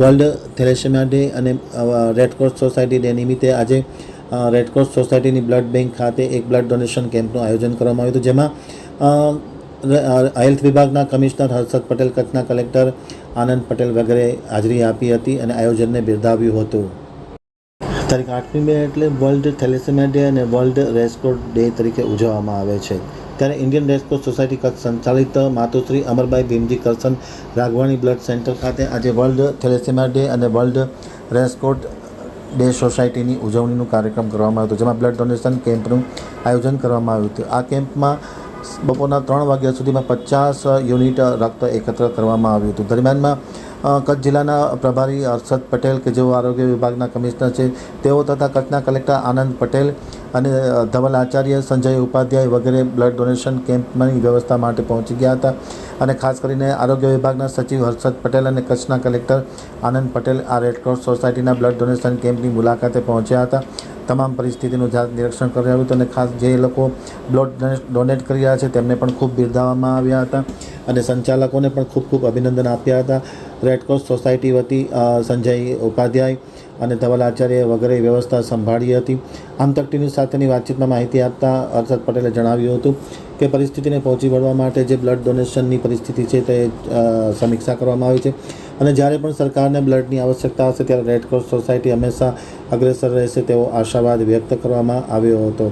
World thalassemia day અને Red Cross society day નિમિત્તે આજે રેડક્રોસ સોસાયટીની બ્લડ બેંક ખાતે એક બ્લડ ડોનેશન કેમ્પનું આયોજન કરવામાં આવ્યું હતું. જેમાં હેલ્થ વિભાગના કમિશનર હર્ષદ પટેલ, કચ્છના કલેક્ટર આનંદ પટેલ વગેરે હાજરી આપી હતી અને આયોજનને બિરદાવ્યું હતું. તારીખ આઠમી મે એટલે વર્લ્ડ થેલેસેમિયા ડે અને વર્લ્ડ રેસકોર્સ ડે તરીકે ઉજવવામાં આવે છે. ત્યારે ઇન્ડિયન રેડક્રોસ સોસાયટી કચ્છ સંચાલિત માતુશ્રી અમરબાઈ ભીમજી કરસન રાઘવાણી બ્લડ સેન્ટર ખાતે આજે વર્લ્ડ થેલેસેમા ડે અને વર્લ્ડ રેસકોટ ડે સોસાયટીની ઉજવણીનું કાર્યક્રમ કરવામાં આવ્યો હતો, જેમાં બ્લડ ડોનેશન કેમ્પનું આયોજન કરવામાં આવ્યું હતું. આ કેમ્પમાં બપોરના ત્રણ વાગ્યા સુધીમાં પચાસ યુનિટ રક્ત એકત્ર કરવામાં આવ્યું હતું. દરમિયાનમાં કચ્છ જિલ્લાના પ્રભારી હર્ષદ પટેલ કે જેઓ આરોગ્ય વિભાગના કમિશનર છે, તેઓ તથા કચ્છના કલેક્ટર આનંદ પટેલ અને ધવલ આચાર્ય, સંજય ઉપાધ્યાય વગેરે બ્લડ ડોનેશન કેમ્પની વ્યવસ્થા માટે પહોંચી ગયા હતા અને ખાસ કરીને આરોગ્ય વિભાગના સચિવ હર્ષદ પટેલ અને કચ્છના કલેક્ટર આનંદ પટેલ આ રેડક્રોસ સોસાયટીના બ્લડ ડોનેશન કેમ્પની મુલાકાતે પહોંચ્યા હતા. તમામ પરિસ્થિતિનું જાત નિરીક્ષણ કર્યું હતું અને ખાસ જે લોકો બ્લડ ડોનેટ કરી રહ્યા છે તેમને પણ ખૂબ બિરદાવવામાં આવ્યા હતા. અને સંચાલકોને પણ ખૂબ ખૂબ અભિનંદન આપ્યા હતા. રેડક્રોસ સોસાયટી વતી સંજય ઉપાધ્યાય અને ધવલ આચાર્ય વગેરે વ્યવસ્થા સંભાળી હતી. આમ તક સાથેની વાતચીતમાં માહિતી આપતા હર્ષદ પટેલે જણાવ્યું હતું કે પરિસ્થિતિને પહોંચી વળવા માટે જે બ્લડ ડોનેશનની પરિસ્થિતિ છે તે સમીક્ષા કરવામાં આવી છે. અને જ્યારે પણ સરકારને બ્લડની આવશ્યકતા હશે ત્યારે રેડક્રોસ સોસાયટી હંમેશા અગ્રેસર રહેશે તેવો આશાવાદ વ્યક્ત કરવામાં આવ્યો હતો.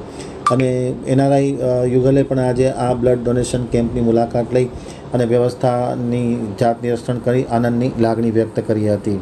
અને એનઆરઆઈ યુગલે પણ આજે આ બ્લડ ડોનેશન કેમ્પની મુલાકાત લઈ અને વ્યવસ્થાની જાત નિરીક્ષણ કરી આનંદની લાગણી વ્યક્ત કરી હતી.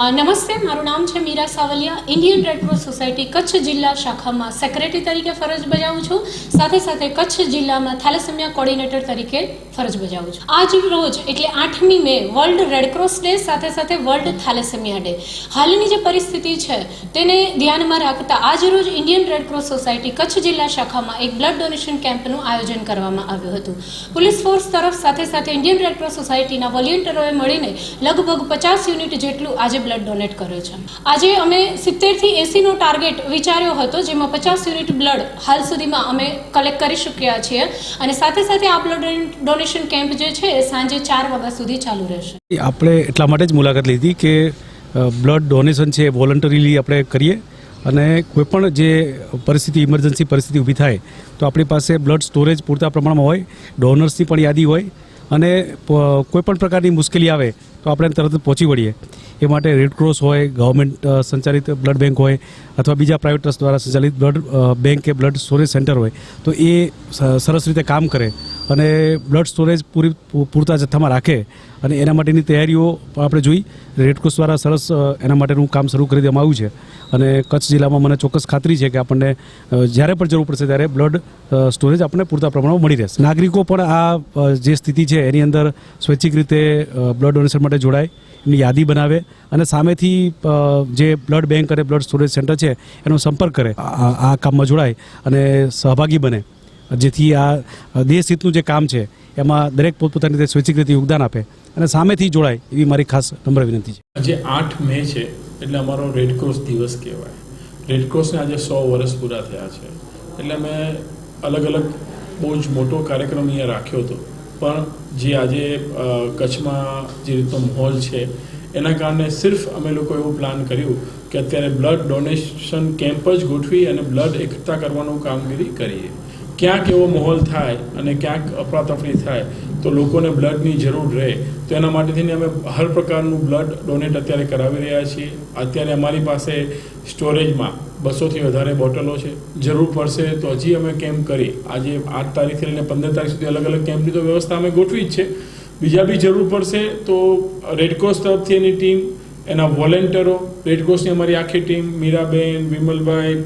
નમસ્તે, મારું નામ છે Meera Savaliya. Indian Red Cross society Kutch જિલ્લા શાખામાં સેક્રેટરી તરીકે ફરજ બજાવું છું. સાથે સાથે કચ્છ જિલ્લામાં થેલેસેમિયા કોર્ડિનેટર તરીકે ફરજ બજાવું છું. આજ રોજ, એટલે આઠમી મે વર્લ્ડ રેડક્રોસ ડે સાથે સાથે વર્લ્ડ થેલેસેમિયા ડે હાલની જે પરિસ્થિતિ છે, તેને ધ્યાનમાં રાખતા આજ રોજ ઇન્ડિયન રેડક્રોસ સોસાયટી કચ્છ જિલ્લા શાખામાં એક બ્લડ ડોનેશન કેમ્પનું આયોજન કરવામાં આવ્યું હતું. પોલીસ ફોર્સ તરફ સાથે સાથે ઇન્ડિયન રેડક્રોસ સોસાયટીના વોલેન્ટિયરોએ મળીને લગભગ પચાસ યુનિટ જેટલું આજે બ્લડ ડોનેટ કર્યો છે. આજે અમે સિત્તેરથી એસીનો ટાર્ગેટ વિચાર્યો હતો, જેમાં પચાસ યુનિટ બ્લડ હાલ સુધીમાં અમે કલેક્ટ કરી શક્યા છીએ. અને સાથે સાથે આ બ્લડ ડોનેશન કેમ્પ જે છે, એ સાંજે ચાર વાગ્યા સુધી ચાલુ રહેશે. આપણે એટલા માટે જ મુલાકાત લીધી કે બ્લડ ડોનેશન છે વોલન્ટરીલી આપણે કરીએ. અને કોઈપણ જે પરિસ્થિતિ ઇમરજન્સી પરિસ્થિતિ ઊભી થાય, તો આપણી પાસે બ્લડ સ્ટોરેજ પૂરતા પ્રમાણમાં હોય ડોનર્સની પણ યાદી હોય. અને કોઈપણ પ્રકારની મુશ્કેલી આવે, તો આપણે તરત જ પહોંચી વળીએ. એ માટે રેડક્રોસ હોય ગવર્મેન્ટ સંચાલિત બ્લડ બેંક હોય, અથવા બીજા પ્રાઇવેટ ટ્રસ્ટ દ્વારા સંચાલિત બ્લડ બેંક કે બ્લડ સ્ટોરેજ સેન્ટર હોય, તો એ સરસ રીતે કામ કરે. અને બ્લડ સ્ટોરેજ પૂરી પૂરતા જથ્થામાં રાખે અને એના માટેની તૈયારીઓ આપણે જોઈ. રેડક્રોસ દ્વારા સરસ એના માટેનું કામ શરૂ કરી દેવામાં આવ્યું છે. અને કચ્છ જિલ્લામાં મને ચોક્કસ ખાતરી છે કે આપણને જ્યારે પણ જરૂર પડશે ત્યારે બ્લડ સ્ટોરેજ આપણને પૂરતા પ્રમાણમાં મળી રહેશે. નાગરિકો પણ આ જે સ્થિતિ છે એની અંદર સ્વૈચ્છિક રીતે બ્લડ ડોનેશન માટે જોડાય, એની યાદી બનાવે અને સામેથી જે બ્લડ બેંક અને બ્લડ સ્ટોરેજ સેન્ટર છે એનો સંપર્ક કરે. આ કામમાં જોડાય અને સહભાગી બને. જેથી આ દેશહિતનું જે કામ છે, એમાં દરેક પોતપોતાની રીતે સ્વૈચ્છિક રીતે યોગદાન આપે અને સામેથી જોડાય એવી મારી ખાસ નમ્ર વિનંતી છે. આજે આઠ મે છે, એટલે અમારો રેડક્રોસ દિવસ કહેવાય. રેડક્રોસને આજે સો વર્ષ પૂરા થયા છે. એટલે મેં અલગ અલગ બહુ જ મોટો કાર્યક્રમ અહીંયા રાખ્યો હતો. પણ જે આજે કચ્છમાં જે રીતનો માહોલ છે, એના કારણે સિર્ફ અમે લોકો એવું પ્લાન કર્યું કે અત્યારે બ્લડ ડોનેશન કેમ્પ જ ગોઠવી અને બ્લડ એકઠા કરવાનું કામગીરી કરીએ. ક્યાંક એવો માહોલ થાય અને ક્યાંક અફરાતફરી થાય, તો લોકોને બ્લડની જરૂર રહે. તો એના માટે થઈને અમે હર પ્રકારનું બ્લડ ડોનેટ અત્યારે કરાવી રહ્યા છીએ. અત્યારે અમારી પાસે સ્ટોરેજમાં બસોથી વધારે બોટલો છે. જરૂર પડશે તો હજી અમે કેમ્પ કરી. આજે આઠ તારીખથી લઈને પંદર તારીખ સુધી અલગ અલગ કેમ્પની તો વ્યવસ્થા અમે ગોઠવી જ છે. બીજા બી જરૂર પડશે તો રેડક્રોસ તરફથી એની ટીમ, એના વોલેન્ટરો રેડક્રોસની અમારી આખી ટીમ, મીરાબેન, વિમલભાઈ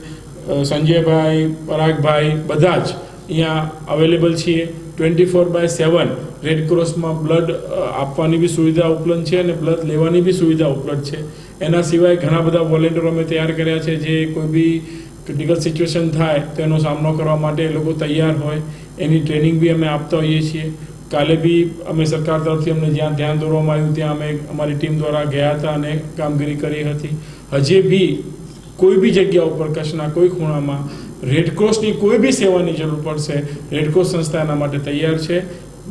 સંજયભાઈ, પરાગભાઈ, બધા જ. અહીંયા અવેલેબલ છીએ ટ્વેન્ટી ફોર બાય સેવન રેડક્રોસમાં બ્લડ આપવાની બી સુવિધા ઉપલબ્ધ છે અને બ્લડ લેવાની બી સુવિધા ઉપલબ્ધ છે. એના સિવાય ઘણા બધા વોલેન્ટિયરો અમે તૈયાર કર્યા છે. જે કોઈ બી ક્રિટિકલ સિચ્યુએશન થાય, તો એનો સામનો કરવા માટે એ લોકો તૈયાર હોય. એની ટ્રેનિંગ બી અમે આપતા હોઈએ છીએ. કાલે બી અમે સરકાર તરફથી અમને જ્યાં ધ્યાન દોરવામાં આવ્યું, ત્યાં અમે અમારી ટીમ દ્વારા ગયા હતા અને કામગીરી કરી હતી. હજી બી કોઈ બી જગ્યા ઉપર કચ્છના કોઈ ખૂણામાં રેડક્રોસની કોઈ બી સેવાની જરૂર પડશે રેડક્રોસ સંસ્થા એના માટે તૈયાર છે.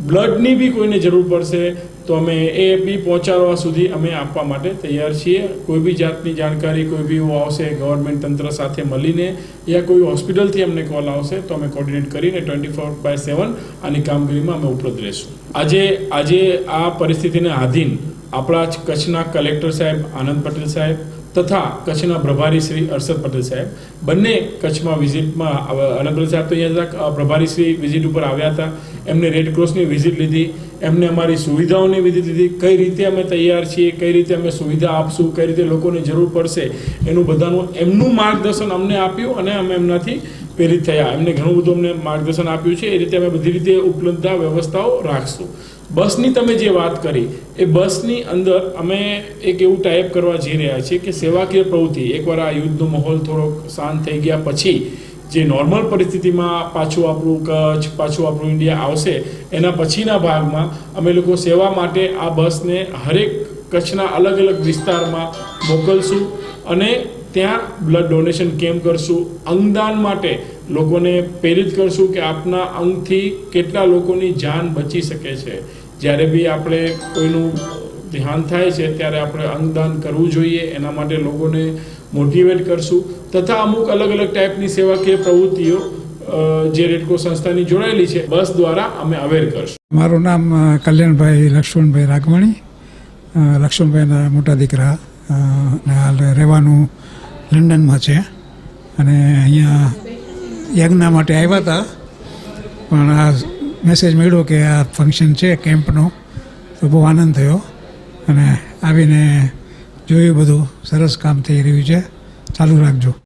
બ્લડની બી કોઈને જરૂર પડશે, તો અમે એ બી પહોંચાડવા સુધી અમે આપવા માટે તૈયાર છીએ. કોઈ બી જાતની જાણકારી, કોઈ બી આવશે ગવર્મેન્ટ તંત્ર સાથે મળીને યા કોઈ હોસ્પિટલથી અમને કોલ આવશે, તો અમે કોર્ડિનેટ કરીને ટ્વેન્ટી ફોર બાય સેવન આની કામગીરીમાં અમે ઉપલબ્ધ રહીશું. આજે આજે આ પરિસ્થિતિને આધીન આપણા જ કચ્છના કલેક્ટર સાહેબ આનંદ પટેલ સાહેબ તથા કચ્છના પ્રભારી શ્રી અરશદ પટેલ સાહેબ. બંને કચ્છમાં વિઝિટમાં આનંદ સાહેબ તો અહીંયા પ્રભારી શ્રી વિઝિટ ઉપર આવ્યા હતા. એમને રેડ ક્રોસની વિઝિટ લીધી. એમને અમારી સુવિધાઓની વિઝિટ લીધી. કઈ રીતે અમે તૈયાર છીએ, કઈ રીતે અમે સુવિધા આપશું, કઈ રીતે લોકોને જરૂર પડશે, એનું બધાનું, એમનું માર્ગદર્શન અમને આપ્યું અને અમે એમનાથી પ્રેરિત થયા. એમને ઘણું બધું અમને માર્ગદર્શન આપ્યું છે. એ રીતે અમે બધી રીતે ઉપલબ્ધતા વ્યવસ્થાઓ રાખશું. બસની તમે જે વાત કરી, એ બસની અંદર અમે એક એવું ટાઈપ કરવા જઈ રહ્યા છીએ કે સેવાકીય પ્રવૃત્તિ. એકવાર આ યુદ્ધનો માહોલ થોડોક શાંત થઈ ગયા પછી જે નોર્મલ પરિસ્થિતિમાં પાછું આપણું કચ્છ, પાછું આપણું ઇન્ડિયા આવશે, એના પછીના ભાગમાં અમે લોકો સેવા માટે આ બસને હરેક કચ્છના અલગ અલગ વિસ્તારમાં મોકલશું અને ત્યાં બ્લડ ડોનેશન કેમ્પ કરશું. અંગદાન માટે લોકોને પ્રેરિત કરશું કે આપના અંગથી કેટલા લોકોની જાન બચી શકે છે. જ્યારે બી આપણે કોઈનું ધ્યાન થાય છે, ત્યારે આપણે અંગદાન કરવું જોઈએ. એના માટે લોકોને મોટિવેટ કરશું. તથા અમુક અલગ અલગ ટાઈપની સેવાકીય પ્રવૃત્તિઓ જે રેડકો સંસ્થાની જોડાયેલી છે, બસ દ્વારા અમે અવેર કરશું. મારું નામ કલ્યાણભાઈ લક્ષ્મણભાઈ રાગવાણી લક્ષ્મણભાઈના મોટા દીકરા હાલ રહેવાનું લંડનમાં છે. અને અહીંયા યજ્ઞ માટે આવ્યા હતા. પણ આ મેસેજ મળ્યો કે આ ફંક્શન છે કેમ્પનો તો બહુ આનંદ થયો. અને આવીને જોયું બધું. સરસ કામ થઈ રહ્યું છે. ચાલુ રાખજો.